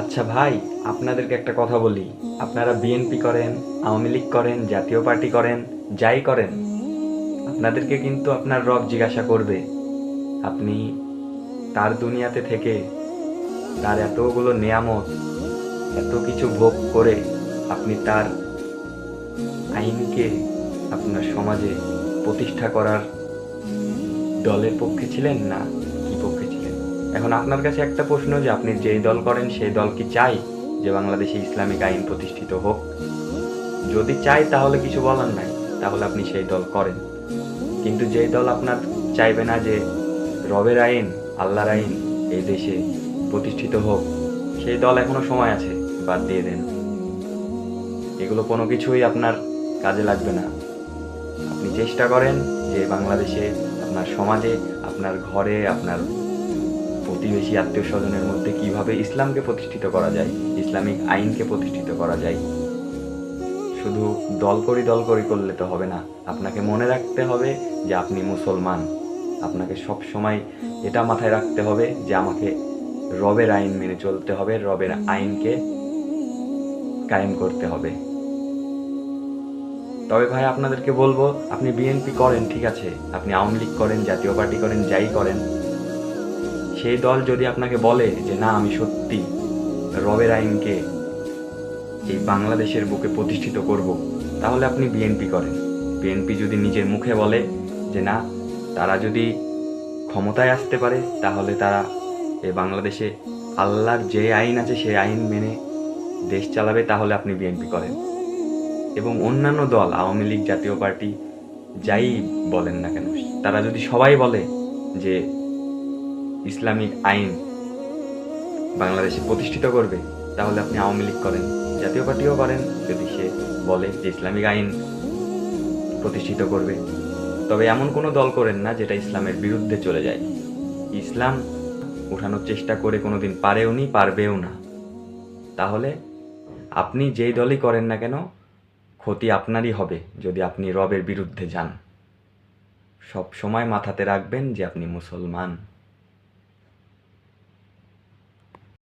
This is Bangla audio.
আচ্ছা ভাই, আপনাদেরকে একটা কথা বলি। আপনারা বিএনপি করেন, আওয়ামী লীগ করেন, জাতীয় পার্টি করেন, যাই করেন, আপনাদেরকে কিন্তু আপনার রব জিজ্ঞাসা করবে, আপনি তার দুনিয়াতে থেকে তার এতগুলো নিয়ামত, এত কিছু ভোগ করে আপনি তার আইনকে আপনার সমাজে প্রতিষ্ঠা করার দলের পক্ষে ছিলেন না? এখন আপনার কাছে একটা প্রশ্ন যে আপনি যেই দল করেন সেই দল কি চাই যে বাংলাদেশে ইসলামিক আইন প্রতিষ্ঠিত হোক? যদি চাই তাহলে কিছু বলার নাই, তাহলে আপনি সেই দল করেন। কিন্তু যেই দল আপনার চাইবে না যে রবের আইন, আল্লাহর আইন এই দেশে প্রতিষ্ঠিত হোক, সেই দল এখনও সময় আছে, বাদ দিয়ে দেন। এগুলো কোনো কিছুই আপনার কাজে লাগবে না। আপনি চেষ্টা করেন যে বাংলাদেশে, আপনার সমাজে, আপনার ঘরে, আপনার প্রতিবেশী আত্মীয় স্বজনের মধ্যে কীভাবে ইসলামকে প্রতিষ্ঠিত করা যায়, ইসলামিক আইনকে প্রতিষ্ঠিত করা যায়? শুধু দল করি দল করি করলে তো হবে না। আপনাকে মনে রাখতে হবে যে আপনি মুসলমান। আপনাকে সব সময় এটা মাথায় রাখতে হবে যে আমাকে রবের আইন মেনে চলতে হবে, রবের আইনকে কায়েম করতে হবে। তবে ভাই, আপনাদেরকে বলব, আপনি বিএনপি করেন, ঠিক আছে। আপনি আওয়ামী লীগ করেন, জাতীয় পার্টি করেন, যাই করেন সেই দল যদি আপনাকে বলে যে, না, আমি সত্যি রবের আইনকে এই বাংলাদেশের বুকে প্রতিষ্ঠিত করব, তাহলে আপনি বিএনপি করেন। বিএনপি যদি নিজের মুখে বলে যে, না, তারা যদি ক্ষমতায় আসতে পারে, তাহলে তারা এই বাংলাদেশে আল্লাহর যে আইন আছে সেই আইন মেনে দেশ চালাবে, তাহলে আপনি বিএনপি করেন। এবং অন্যান্য দল, আওয়ামী লীগ জাতীয় পার্টি, যাই বলেন না কেন, তারা যদি সবাই বলে যে ইসলামিক আইন বাংলাদেশে প্রতিষ্ঠিত করবে, তাহলে আপনি আওয়ামী লীগ করেন, জাতীয় পার্টিও করেন, যদি সে বলে যে ইসলামিক আইন প্রতিষ্ঠিত করবে। তবে এমন কোনো দল করেন না যেটা ইসলামের বিরুদ্ধে চলে যায়। ইসলাম উঠানোর চেষ্টা করে কোনোদিন পারেও নি, পারবেও না। তাহলে আপনি যেই দলই করেন না কেন, ক্ষতি আপনারই হবে, যদি আপনি রবের বিরুদ্ধে যান। সব সময় মাথাতে রাখবেন যে আপনি মুসলমান।